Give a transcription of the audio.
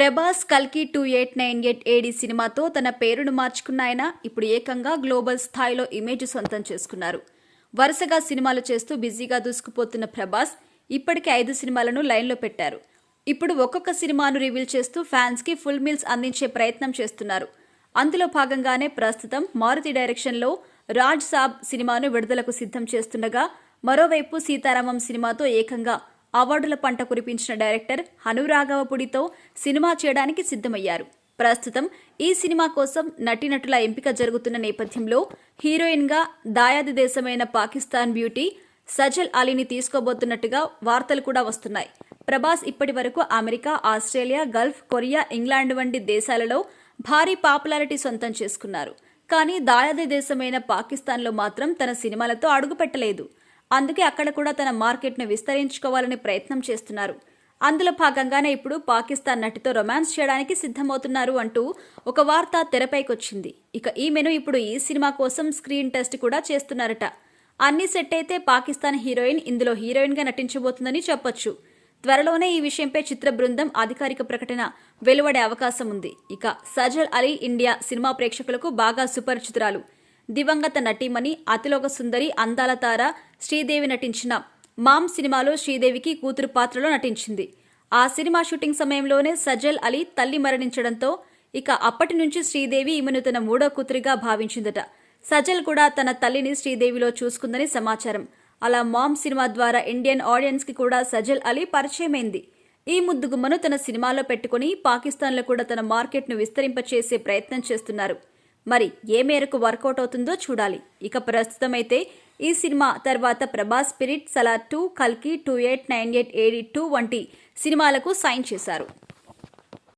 ప్రభాస్ కల్కి two eight nine eight AD సినిమాతో తన పేరును మార్చుకున్న ఆయన ఇప్పుడు ఏకంగా గ్లోబల్ స్థాయిలో ఇమేజ్ సొంతం చేసుకున్నారు. వరుసగా సినిమాలు చేస్తూ బిజీగా దూసుకుపోతున్న ప్రభాస్ ఇప్పటికే ఐదు సినిమాలను లైన్లో పెట్టారు. ఇప్పుడు ఒక్కొక్క సినిమాను రివీల్ చేస్తూ ఫ్యాన్స్కి ఫుల్ మీల్స్ అందించే ప్రయత్నం చేస్తున్నారు. అందులో భాగంగానే ప్రస్తుతం మారుతి డైరెక్షన్లో రాజ్ సాబ్ సినిమాను విడుదలకు సిద్ధం చేస్తుండగా మరోవైపు సీతారామం సినిమాతో ఏకంగా అవార్డుల పంట కురిపించిన డైరెక్టర్ హనురాఘవపుడితో సినిమా చేయడానికి సిద్ధమయ్యారు. ప్రస్తుతం ఈ సినిమా కోసం నటీనటుల ఎంపిక జరుగుతున్న నేపథ్యంలో హీరోయిన్గా దాయాది దేశమైన పాకిస్తాన్ బ్యూటీ సజల్ అలీని తీసుకోబోతున్నట్టుగా వార్తలు కూడా వస్తున్నాయి. ప్రభాస్ ఇప్పటి వరకు America Australia Gulf Korea England వంటి దేశాలలో భారీ పాపులారిటీ సొంతం చేసుకున్నారు. కానీ దాయాది దేశమైన పాకిస్తాన్లో మాత్రం తన సినిమాలతో అడుగుపెట్టలేదు. అందుకే అక్కడ కూడా తన మార్కెట్ను విస్తరించుకోవాలని ప్రయత్నం చేస్తున్నారు. అందులో భాగంగానే ఇప్పుడు పాకిస్తాన్ నటితో రొమాన్స్ చేయడానికి సిద్ధమవుతున్నారు అంటూ ఒక వార్త తెరపైకొచ్చింది. ఇక ఈమెను ఇప్పుడు ఈ సినిమా కోసం స్క్రీన్ టెస్ట్ కూడా చేస్తున్నారట. అన్ని సెట్ అయితే పాకిస్తాన్ హీరోయిన్ ఇందులో హీరోయిన్గా నటించబోతుందని చెప్పొచ్చు. త్వరలోనే ఈ విషయంపై చిత్ర బృందం అధికారిక ప్రకటన వెలువడే అవకాశం ఉంది. ఇక సజల్ అలీ ఇండియా సినిమా ప్రేక్షకులకు బాగా సుపరిచితురాలు. దివంగత నటీమణి అతిలోక సుందరి అందాల తార శ్రీదేవి నటించిన మామ్ సినిమాలో శ్రీదేవికి కూతురు పాత్రలో నటించింది. ఆ సినిమా షూటింగ్ సమయంలోనే సజల్ అలీ తల్లి మరణించడంతో ఇక అప్పటి నుంచి శ్రీదేవి ఈమెను తన మూడో కూతురిగా భావించిందట. సజల్ కూడా తన తల్లిని శ్రీదేవిలో చూసుకుందని సమాచారం. అలా మామ్ సినిమా ద్వారా ఇండియన్ ఆడియన్స్కి కూడా సజల్ అలీ పరిచయమైంది. ఈ ముద్దుగుమ్మను తన సినిమాలో పెట్టుకుని పాకిస్తాన్లో కూడా తన మార్కెట్ను విస్తరింపచేసే ప్రయత్నం చేస్తున్నారు. మరి ఏ మేరకు వర్కౌట్ అవుతుందో చూడాలి. ఇక ప్రస్తుతం అయితే ఈ సినిమా తర్వాత ప్రభాస్ స్పిరిట్ సలార్ టూ కల్కి two eight nine eight eight two వంటి సినిమాలకు సైన్ చేశారు.